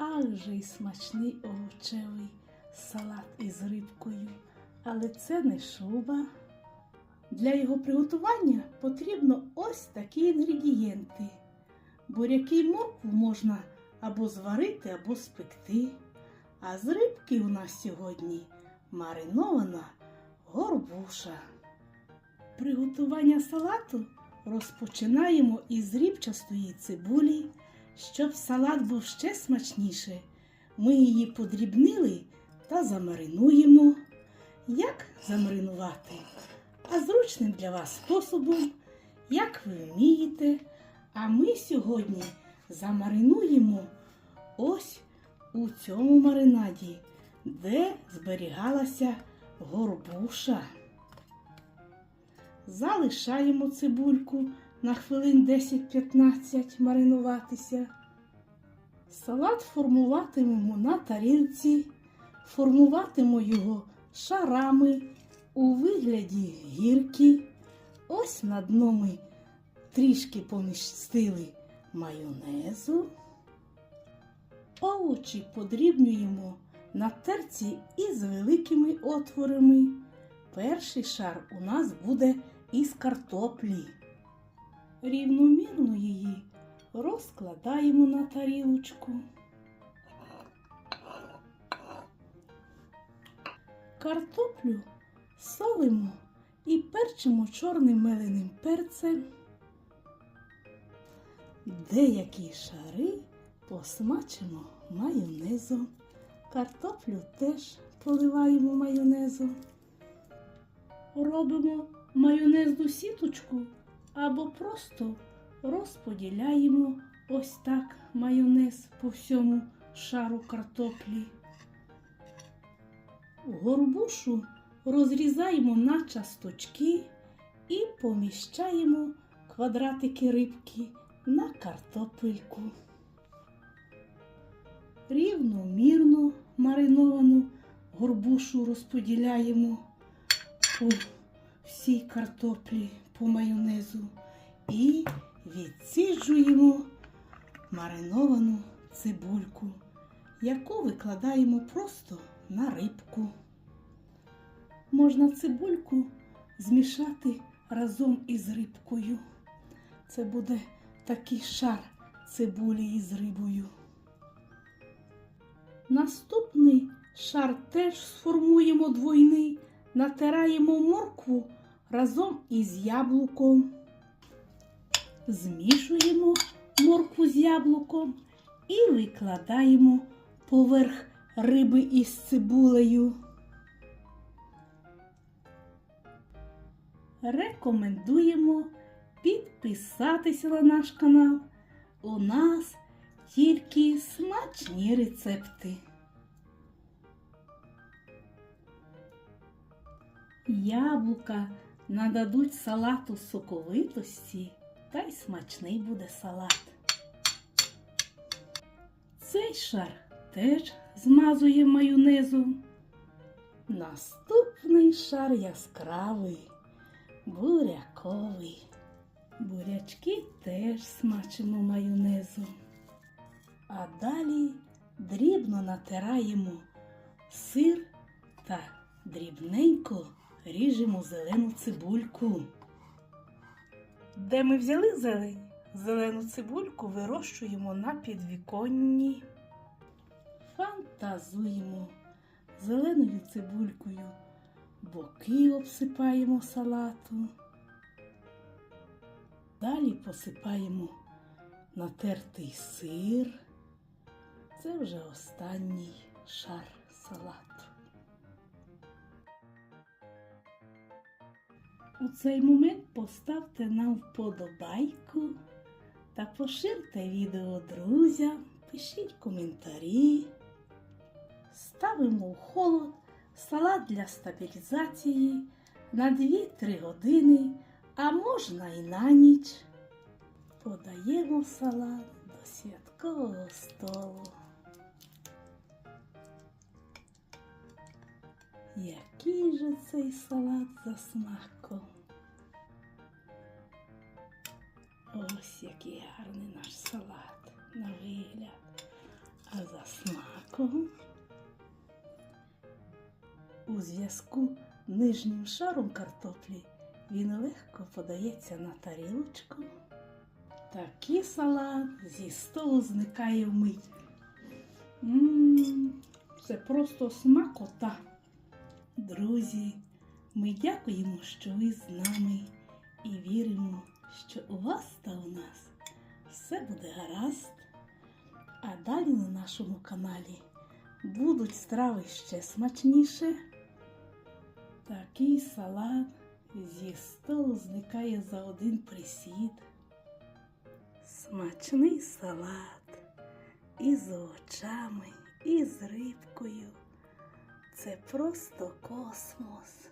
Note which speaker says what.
Speaker 1: Ах смачний овочевий салат із рибкою. Але це не шуба. Для його приготування потрібно ось такі інгредієнти. Буряки й моркву можна або зварити, або спекти. А з рибки у нас сьогодні маринована горбуша. Приготування салату розпочинаємо із рібчастої цибулі. Щоб салат був ще смачніше, ми її подрібнили та замаринуємо. Як замаринувати? А зручним для вас способом, як ви вмієте. А ми сьогодні замаринуємо ось у цьому маринаді, де зберігалася горбуша. Залишаємо цибульку на хвилин 10-15 маринуватися. Салат формуватимемо на тарілці, формуватимемо його шарами у вигляді гірки. Ось на дно ми трішки помістили майонезу. Овочі подрібнюємо на терці із великими отворами. Перший шар у нас буде із картоплі. Рівномірно її розкладаємо на тарілочку. Картоплю солимо і перчимо чорним меленим перцем. Деякі шари посмачимо майонезом. Картоплю теж поливаємо майонезом. Робимо майонезну сіточку або просто розподіляємо ось так майонез по всьому шару картоплі. Горбушу розрізаємо на часточки і поміщаємо квадратики рибки на картопельку. Рівномірно мариновану горбушу розподіляємо по всій картоплі по майонезу і відсіджуємо мариновану цибульку, яку викладаємо просто на рибку. Можна цибульку змішати разом із рибкою. Це буде такий шар цибулі із рибою. Наступний шар теж сформуємо двойний, натираємо моркву разом із яблуком. Змішуємо моркву з яблуком і викладаємо поверх риби із цибулею. Рекомендуємо підписатися на наш канал. У нас тільки смачні рецепти. Яблука нададуть салату соковитості, та й смачний буде салат. Цей шар теж змазує майонезом. Наступний шар яскравий, буряковий. Бурячки теж смачимо майонезом. А далі дрібно натираємо сир та дрібненько ріжемо зелену цибульку. Де ми взяли зелень? Зелену цибульку вирощуємо на підвіконні. Фантазуємо зеленою цибулькою, боки обсипаємо салату. Далі посипаємо натертий сир. Це вже останній шар салату. У цей момент поставте нам вподобайку та поширте відео друзям, пишіть коментарі. Ставимо в холод салат для стабілізації на 2-3 години, а можна і на ніч. Подаємо салат до святкового столу. Який же цей салат за Ось який гарний наш салат на вигляд. А за молочком. У зв'язку нижнім шаром картоплі він легко подається на тарілочку. Такий салат зі столу зникає вмить. Мм, це просто смакота. Друзі, ми дякуємо, що ви з нами і віримо, що у вас та у нас все буде гаразд. А далі на нашому каналі будуть страви ще смачніше. Такий салат зі столу зникає за один присід. Смачний салат із овочами, і з рибкою. Це просто космос.